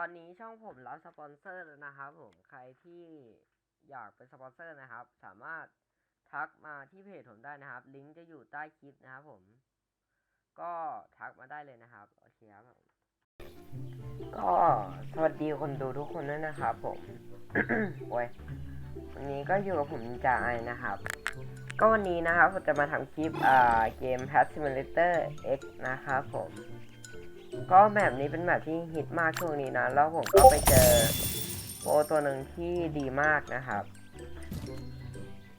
ตอนนี้ช่องผมรับสปอนเซอร์แล้วนะครับผมใครที่อยากเป็นสปอนเซอร์นะครับ สามารถทักมาที่เพจผมได้นะครับ ลิงก์จะอยู่ใต้คลิปนะครับผม ก็ทักมาได้เลยนะครับโอเคครับผมก็สวัสดีคนดูทุกคนด้วยนะครับผม โอ้ยวันนี้ก็อยู่กับผมจ่าไอนะครับ ก็วันนี้นะครับผมจะมาทำคลิปอ่าเกม Pet Simulator X นะครับผม ก็แมปนี้เป็นแมปที่ฮิตมากช่วงนี้นะ แล้วผมก็ไปเจอโปรตัวหนึ่งที่ดีมากนะครับ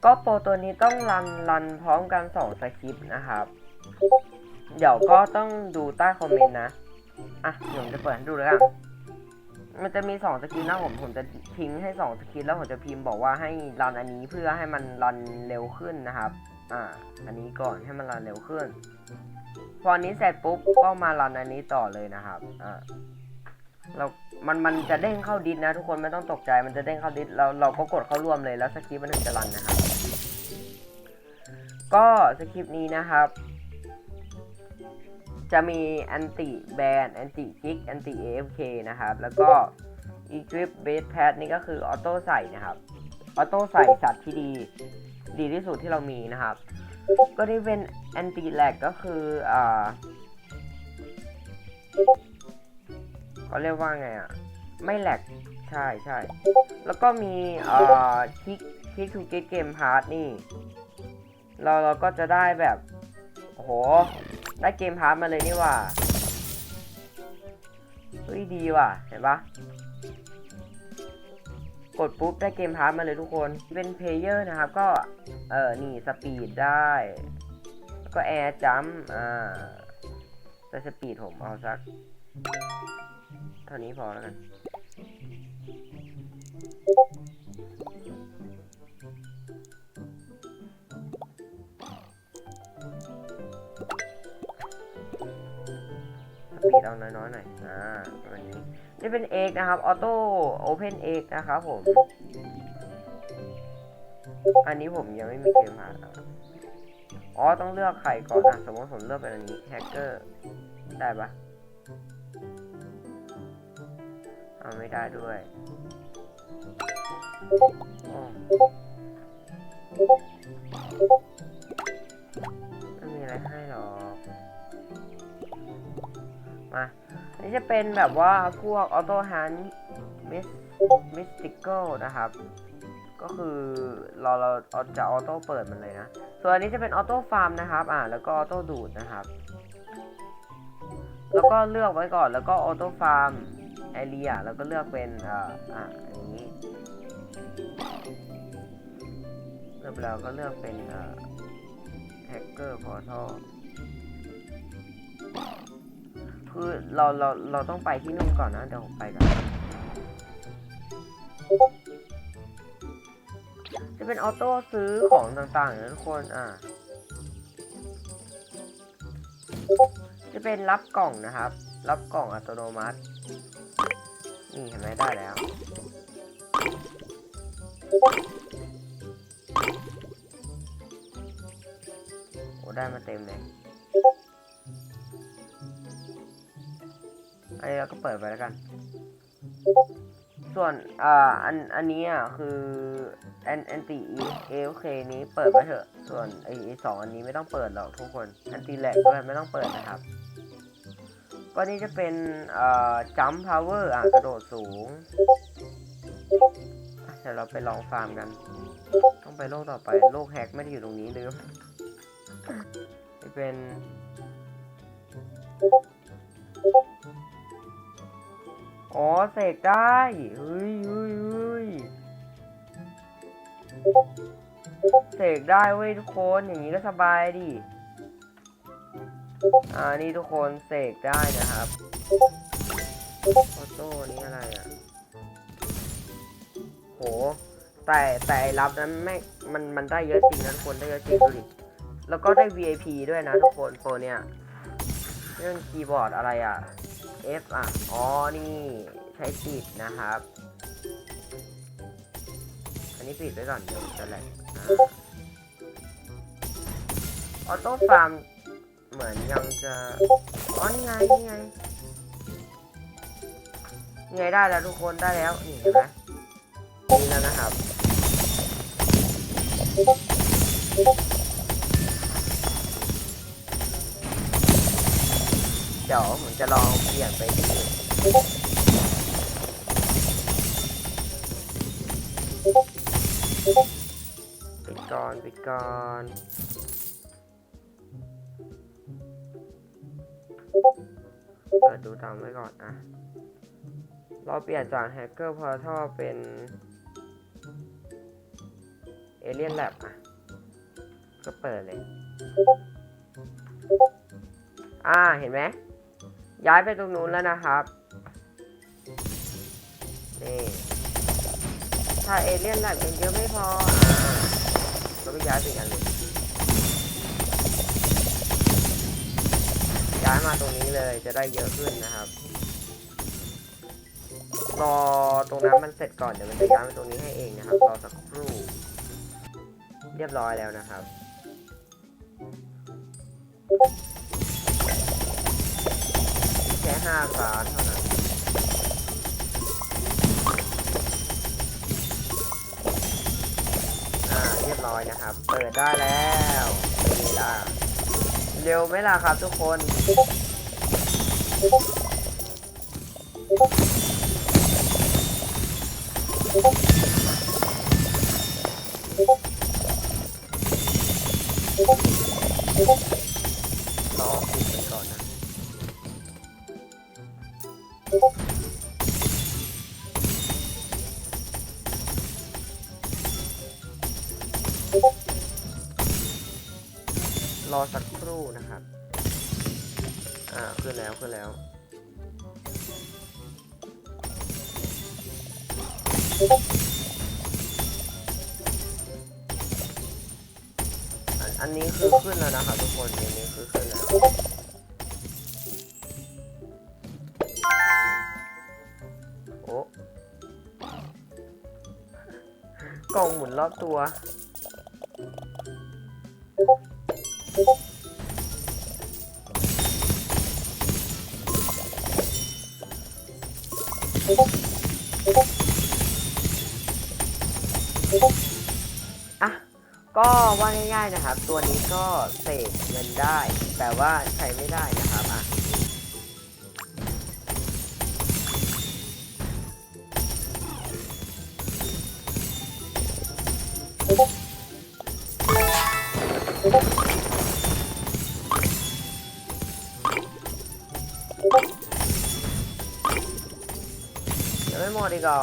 ก็โปรตัวนี้ต้องรันรันพร้อมกันสองสคริปต์นะครับ เดี๋ยวก็ต้องดูใต้คอมเมนต์นะ อะเดี๋ยวผมจะเปิดให้ดูแล้วกันมันจะมีสองสคริปนะผมผมจะทิ้งให้สองสคริปแล้วผมจะพิมพ์บอกว่าให้รันอันนี้เพื่อให้มันรันเร็วขึ้นนะครับ อ่า อันนี้ก่อนให้มันรันเร็วขึ้น พออันนี้เสร็จปุ๊บก็มารันอันนี้ต่อเลยนะครับ อ่าเรา มัน มันจะเด้งเข้าดิสนะ ทุกคนไม่ต้องตกใจ มันจะเด้งเข้าดิสเรา เราก็กดเข้าร่วมเลยแล้วสคริปต์มันถึงจะรันนะครับ ก็สคริปต์นี้นะครับ จะมี anti ban anti kick anti afk นะครับ แล้วก็ equip base pad นี่ก็คือออโต้ใส่นะครับ ออโต้ใส่สัตว์ที่ดี ดีที่สุดที่เรามีนะครับ ก็ที่เป็น anti lag ก็คืออ่าเขาเรียกว่าไงอะ ไม่แหลกใช่ใช่แล้วก็มีอ่าคิกคิกทูเกตเกมพาร์ทนี่ เราเราก็จะได้แบบโอ้โห ได้เกมพาร์ทมาเลยนี่ว่าเฮ้ยดีว่ะ เห็นปะ กดปุ๊บได้เกมพาร์ทมาเลยทุกคนเป็นเพลเยอร์นะครับก็เออนี่สปีดได้แล้วก็แอร์จัมอ่าแต่สปีดผมเอาสัก เท่านี้พอแล้วกัน สปีดเอาน้อยๆหน่อยอ่าประมาณนี้ นี่เป็นเอกนะครับออโต้โอเพนเอกนะครับผม อันนี้ผมยังไม่มีเกมผ่าอะอ๋อ ต้องเลือกใครก่อนอะสมมติผมเลือกเป็นอันนี้แฮกเกอร์ได้ปะอ่าไม่ได้ด้วย นี่จะเป็นแบบว่าพวกออโต้ฮันมิสมิสติเกิลนะครับ ก็คือเราเราจะออโต้เปิดมันเลยนะ ส่วนอันนี้จะเป็นออโต้ฟาร์มนะครับ อ่า แล้วก็ออโต้ดูดนะครับ แล้วก็เลือกไว้ก่อนแล้วก็ออโต้ฟาร์มแอเรียแล้วก็เลือกเป็นอ่าอ่าอันนี้เลือกแล้วก็เลือกเป็นอ่าแฮกเกอร์พอร์ทัล คือเราเราเราต้องไปที่นู่นก่อนนะเดี๋ยวผมไปกันจะเป็นออโต้ซื้อของต่างๆนะทุกคนอ่าจะเป็นรับกล่องนะครับ รับกล่องอัตโนมัติ นี่เห็นไหมได้แล้วโอ้ได้มาเต็มเลย อันนี้เราก็เปิดไปแล้วกัน ส่วนอ่าอันอันนี้อะคือแอนแอนตี้เอลเคนี้เปิดไปเถอะ ส่วนไอสองอันนี้ไม่ต้องเปิดหรอกทุกคนแอนตี้แลกด้วยไม่ต้องเปิดนะครับก็นี่จะเป็นอ่าจัมพาวเวอร์อะกระโดดสูงเดี๋ยวเราไปลองฟาร์มกัน ต้องไปโลกต่อไปโลกแฮกไม่ได้อยู่ตรงนี้ลืมเป็น อ๋อเสกได้เฮ้ยเฮ้ยเฮ้ยเสกได้เว้ยทุกคนอย่างนี้ก็สบายดิอ่านี่ทุกคนเสกได้นะครับออโต้นี่อะไรอะโหแต่แต่รับนั้นไม่มันมันได้เยอะจริงนะทุกคนได้เยอะจริงดูดิแล้วก็ได้ VIP ด้วยนะทุกคนโปรเนี่ยเรื่องคีย์บอร์ดอะไรอะ F อะ อ๋อ นี่ใช้ปิดนะครับ อันนี้ปิดไว้ก่อนเดี๋ยวจะแหลกออโต้ฟาร์มเหมือนยังจะ อ๋อ นี่ไง นี่ไงไงได้แล้วทุกคนได้แล้ว นี่เห็นไหมนี่แล้วนะครับ เดี๋ยวผมจะลองเปลี่ยนไปที่อื่นปิดก่อนไปก่อนเปิดดูตามไว้ก่อนอะ เราเปลี่ยนจากแฮกเกอร์พอร์ทัลเป็นเอเลียนแลบอะ ก็เปิดเลย อ่า เห็นไหม ย้ายไปตรงนู้นแล้วนะครับนี่ถ้าเอเลี่ยนแลบยังเยอะไม่พอเราก็ย้ายไปอีกอันเลยย้ายมาตรงนี้เลยจะได้เยอะขึ้นนะครับรอตรงนั้นมันเสร็จก่อนเดี๋ยวมันจะย้ายมาตรงนี้ให้เองนะครับรอสักครู่เรียบร้อยแล้วนะครับ แค่ห้าบาทเท่านั้นอ่าเรียบร้อยนะครับ เปิดได้แล้วนี่ล่ะเร็วไหมล่ะครับทุกคนร รอสักครู่นะครับ อ่าขึ้นแล้วขึ้นแล้ว อันนนี้คือขึ้นแล้วนะครับทุกคนอันนี้คือขึ้นแล้วโอ้กล่องหมุนรอบตัว อะ ก็ว่าง่ายๆนะครับ ตัวนี้ก็เสกเงินได้ แต่ว่าใช้ไม่ได้นะครับอะยังไม่หมดอี กเหรอ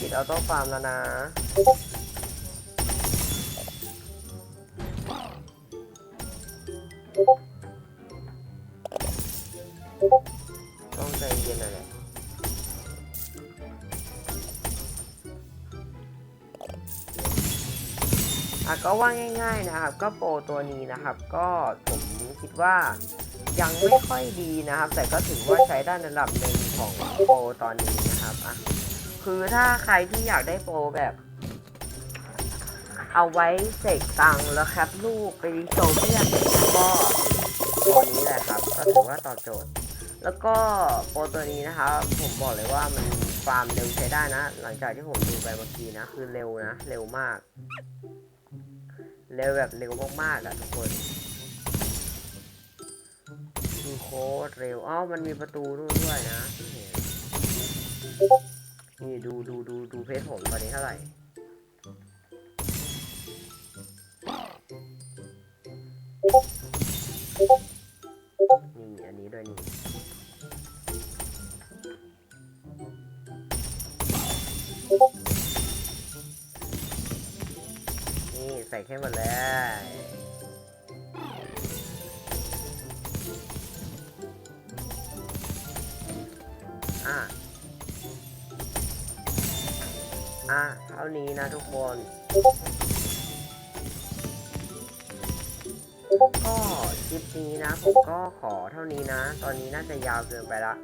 ปิดออโต้ฟาร์มแล้วนะ ต้องใจเย็นหน่อยแหละอะก็ว่าง่าย ๆนะครับ ก็โปรตัวนี้นะครับ ก็ผมคิดว่า ยังไม่ค่อยดีนะครับ แต่ก็ถือว่าใช้ได้นระดับหนึ่งของโปรตอนนี้นะครับอะคือถ้าใครที่อยากได้โปรแบบ เอาไว้เสกตังแล้วแคปรูปไปโชว์เพื่อนก็ตัวนี้แหละครับ ก็ถือว่าตอบโจทย์ แล้วก็โปรตัวนี้นะครับ ผมบอกเลยว่ามันฟาร์มเร็วใช้ได้นะ หลังจากที่ผมดูไปเมื่อกี้นะ คือเร็วนะ เร็วมาก เร็วแบบเร็วมากๆอะทุกคน ดูโคตรเร็วอ้าวมันมีประตูนู่นด้วยนะนนี่ดูดูดูดูเพจผมตอนนี้เท่าไหร่นี่อันนี้ด้วยนี่นี่ใส่แค่หมดเลย อะอะเท่านี้นะทุกคนก็คลิปนี้นะผมก็ขอเท่านี้นะ ตอนนี้น่าจะยาวเกินไปละ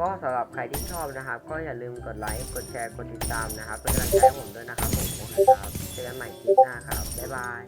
ก็สำหรับใครที่ชอบนะครับ ก็อย่าลืมกดไลค์กดแชร์กดติดตามนะครับเป็นกำลังใจให้ผมด้วยนะครับผมโอเคครับเจอกันใหม่คลิปหน้าครับบ๊ายบาย